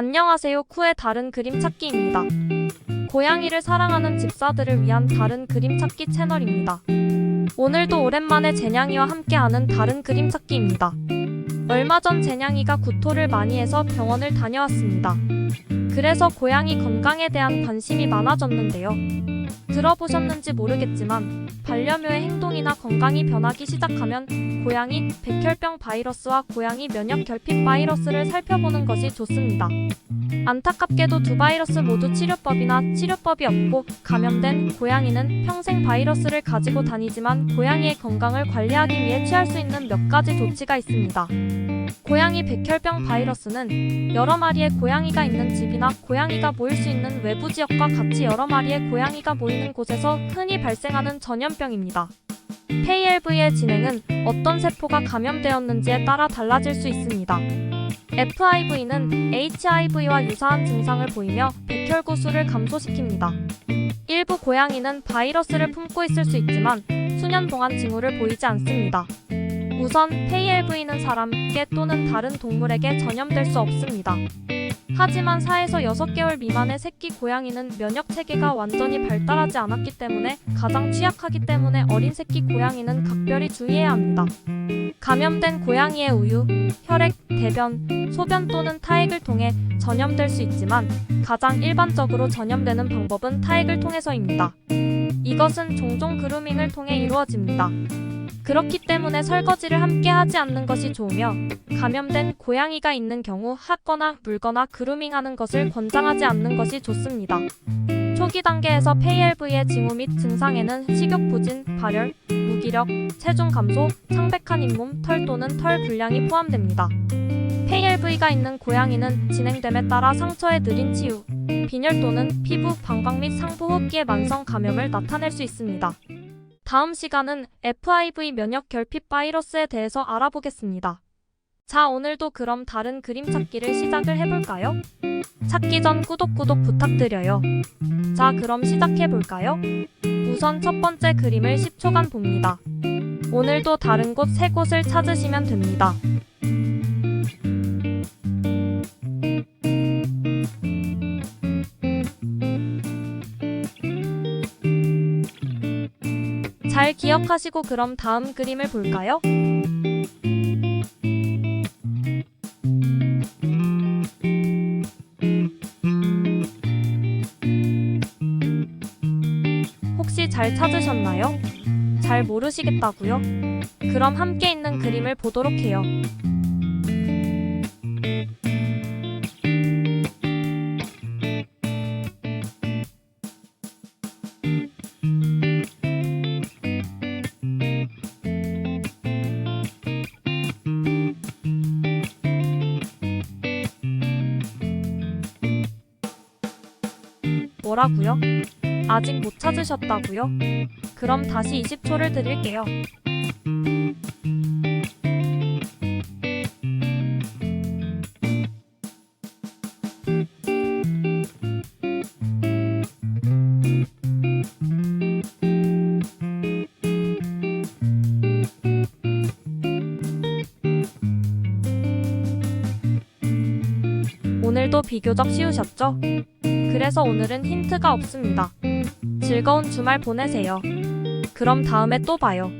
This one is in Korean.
안녕하세요. 쿠의 다른 그림 찾기입니다. 고양이를 사랑하는 집사들을 위한 다른 그림 찾기 채널입니다. 오늘도 오랜만에 제냥이와 함께하는 다른 그림 찾기입니다. 얼마 전 제냥이가 구토를 많이 해서 병원을 다녀왔습니다. 그래서 고양이 건강에 대한 관심이 많아졌는데요. 들어보셨는지 모르겠지만 반려묘의 행동이나 건강이 변하기 시작하면 고양이 백혈병 바이러스와 고양이 면역 결핍 바이러스를 살펴보는 것이 좋습니다. 안타깝게도 두 바이러스 모두 치료법이나 치료법이 없고 감염된 고양이는 평생 바이러스를 가지고 다니지만 고양이의 건강을 관리하기 위해 취할 수 있는 몇 가지 조치가 있습니다. 고양이 백혈병 바이러스는 여러 마리의 고양이가 있는 집이나 고양이가 모일 수 있는 외부 지역과 같이 여러 마리의 고양이가 모이는 곳에서 흔히 발생하는 전염병입니다. KLV의 진행은 어떤 세포가 감염되었는지에 따라 달라질 수 있습니다. FIV는 HIV와 유사한 증상을 보이며 백혈구 수를 감소시킵니다. 일부 고양이는 바이러스를 품고 있을 수 있지만 수년 동안 징후를 보이지 않습니다. 우선 KLV는 사람에게 또는 다른 동물에게 전염될 수 없습니다. 하지만 4에서 6개월 미만의 새끼 고양이는 면역 체계가 완전히 발달하지 않았기 때문에 가장 취약하기 때문에 어린 새끼 고양이는 각별히 주의해야 합니다. 감염된 고양이의 우유, 혈액, 대변, 소변 또는 타액을 통해 전염될 수 있지만 가장 일반적으로 전염되는 방법은 타액을 통해서입니다. 이것은 종종 그루밍을 통해 이루어집니다. 그렇기 때문에 설거지를 함께 하지 않는 것이 좋으며 감염된 고양이가 있는 경우 하거나 물거나 그루밍하는 것을 권장하지 않는 것이 좋습니다. 초기 단계에서 PLV의 징후 및 증상에는 식욕 부진, 발열, 무기력, 체중 감소, 창백한 잇몸, 털 또는 털 불량이 포함됩니다. PLV가 있는 고양이는 진행됨에 따라 상처의 느린 치유, 빈혈 또는 피부, 방광 및 상부 호흡기의 만성 감염을 나타낼 수 있습니다. 다음 시간은 FIV 면역 결핍 바이러스에 대해서 알아보겠습니다. 자, 오늘도 그럼 다른 그림 찾기를 시작을 해볼까요? 찾기 전 구독 구독 부탁드려요. 자, 그럼 시작해 볼까요? 우선 첫 번째 그림을 10초간 봅니다. 오늘도 다른 곳세 곳을 찾으시면 됩니다. 잘 기억하시고 그럼 다음 그림을 볼까요? 혹시 잘 찾으셨나요? 잘 모르시겠다고요? 그럼 함께 있는 그림을 보도록 해요. 뭐라고요? 아직 못 찾으셨다고요? 그럼 다시 20초를 드릴게요. 오늘도 비교적 쉬우셨죠? 그래서 오늘은 힌트가 없습니다. 즐거운 주말 보내세요. 그럼 다음에 또 봐요.